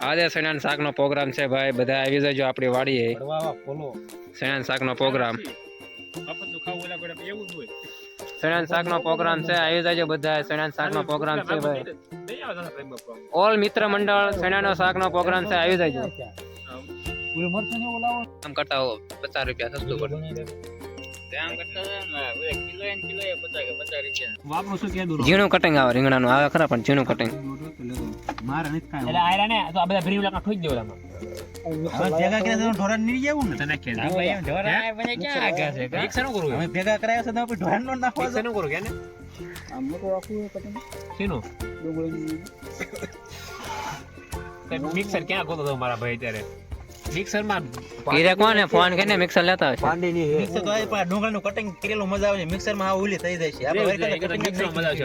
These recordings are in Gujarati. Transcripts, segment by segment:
આજે સણાન શાકનો પ્રોગ્રામ છે ભાઈ બધા આવી જજો આપણી વાડીએ સણાન પ્રોગ્રામ. એવું જ હોય. સણાન શાકનો પ્રોગ્રામ છે આવી જજો બધા સણાન શાકનો પ્રોગ્રામ છે ભાઈ. ઓલ મિત્ર મંડળ સણાનો શાકનો પ્રોગ્રામ છે આવી જજો. ઓલું મરચું ને એવું લાવો. આમ કરતા હો પચાસ રૂપિયા સસ્તું પડે. ઝીણું કટિંગ આવે રીંગણાનું આવે ખરા પણ ઝીણું કટિંગ? મિક્સર ક્યાં ગોતો મારા ભાઈ ત્યારે મિક્સરમાં કીરે કોને? ફોન કરીને મિક્સર લેતા હશે મિક્સર તો આ પણ ડુંગળીનું કટિંગ કરેલું મજા આવે છે. મિક્સરમાં આ ઓલી થઈ જાય છે. આપણે કને cutting મિક્સર મજા આવે.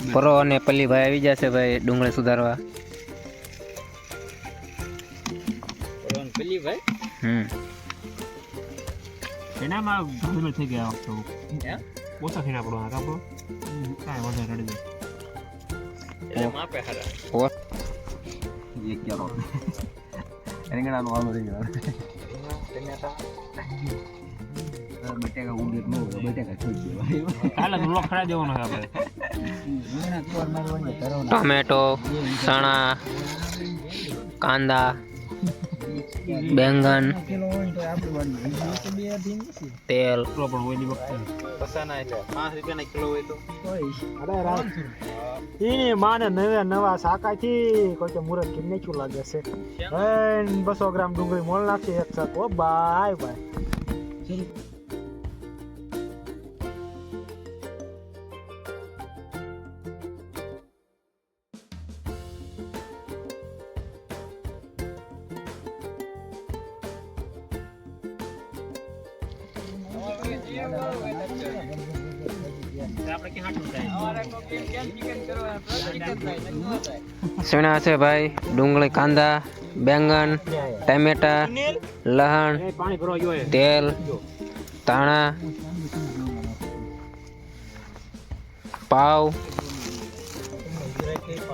છે પરો અને પલ્લીભાઈ આવી જશે ભાઈ ડુંગળે સુધારવા. પલ્લી ભાઈ હમ. એનામાં ઘણી થઈ ગયા ઓછા થઈને આપણો આ કાપડો કાંઈ વધારે રડી દે એટલે માપે હારા રીંગણાનું આલુ રીંગણા બટેકા ઉંદર નો બટેકા છોડી દેવાય કાલે બ્લોક ખરા દેવાનો છે આપણે રીંગણા કુવાર મારવાની ધરવાના ટોમેટો ચણા કાંદા બેંગન. કિલો હોય તેલ. તો પણ ઓલી વખતે પસાના એટલે પાંચ રૂપિયાના કિલો હોય તો એની માને નવા નવા શાકાથી કોઈ કે મુરત કિમ નાખ્યું લાગે છે? બસો ગ્રામ ડુંગળી મોલ નાખી એક શાક. ઓ બાય બાય આપણે ક્યાં હાટું ચણા છે ભાઈ ડુંગળી કાંદા બેંગન ટામેટા લહણ થાય પાણી ભરવા ગયો તેલ ધાણા પાવ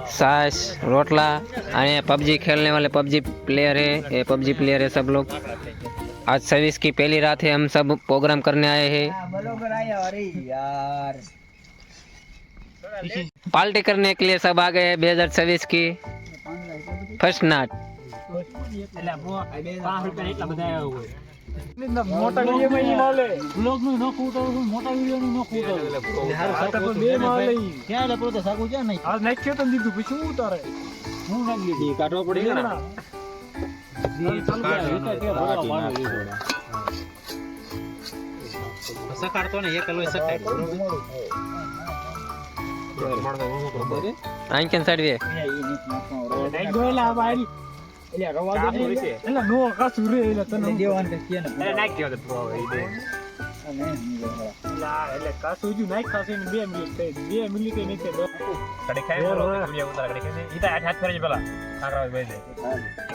सास रोटला आए पबजी खेलने वाले पबजी प्लेयर है ये पबजी प्लेयर है सब लोग आज सर्विस की पहली रात है हम सब प्रोग्राम करने आए हैं બરોબર આયા અરે યાર पार्टी करने के लिए सब आ गए हैं बेहतर सर्विस की फर्स्ट नाट એટલે પાંચ રૂપિયા એટલા બધા આવ્યા હોય મોટા વિડીયોમાં ઈ મળે બ્લોગ નું નોખ ઉતારું મોટા વિડીયો નું નોખ ઉતારું બે મળે ઈ. ક્યાં એટલે તો સાકું ક્યાં નહીં આ નાખ્યો તો દીધું પછી શું ઉતારે હું નાખી દીધી કાઢવા પડી ગયો ને સકાડતો ને એક લોય સકાય આંકન સાડવે નહીં એટલે રવા દે એટલે નો મિનિટ થઈ મિનિટ કડે ખાય બોલો હાથ ફેરજે પેલા. કાકરા ભાઈ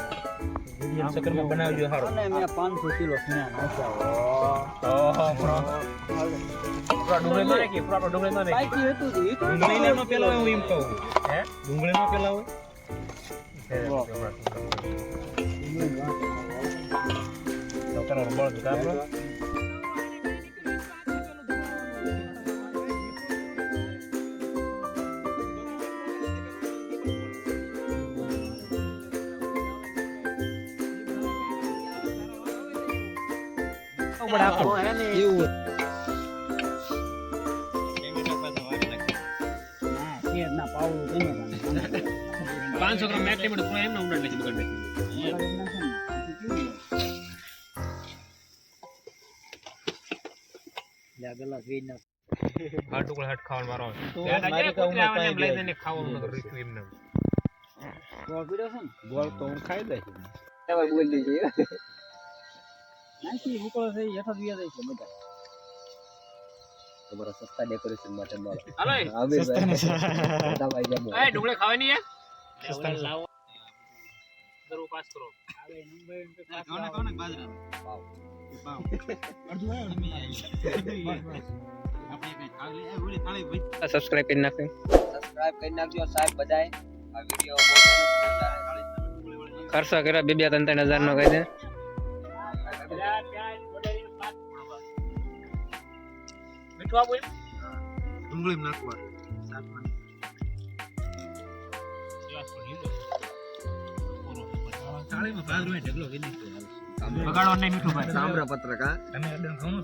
વીડિયો ચક્કરમાં બનાવજો હારો. અને મેં 500 કિલો સ્નેહ નાખ્યા. ઓહો પ્રો ડુંગળી ન નાખી પૂરા ડુંગળી ન નાખી ડુંગળી નો પેલા હું એમ કહું. હે? ડુંગળી નો પેલા હોય? તો આપણો એવું પાંચસો ગ્રામ મેટ લિમિટ પૂરા એમને ઉડાડ નાખી બગાડ નાખી હાટ ટુકડે હાટ ખાવાનું મારો તો ત્યાં મારી જાય તો ઉંમર ને. ખાવાનું રીખ્યું એમને ગોળ તો હું ખાઈ દઈશ તમારા સસ્તા ડેકોરેશન માટે મળે. આમિરભાઈ મોટા ભાઈ. જામો. એ ડુંગળી ખાવાની યાર લાવો. કરવું પાસ કરો. કોને કોને બાજરા. પાવ અડધું આવ્યું ને આપણે કઈ ખાલી એ ઓલી થાળી ભાઈ. સબસ્ક્રાઇબ કરી નાખજો. સબસ્ક્રાઇબ કરી નાખજો સાહેબ બધાય. આ વીડિયો બહુ ખર્ચો કર્યો બે બે ત્રણ ત્રણ હજાર નો કહી દે. બાજરો ઢગલો કરી નાખ્યો બગાડો નહીં મીઠું ભાઈ તામ્રપત્ર કા તમે ઘણું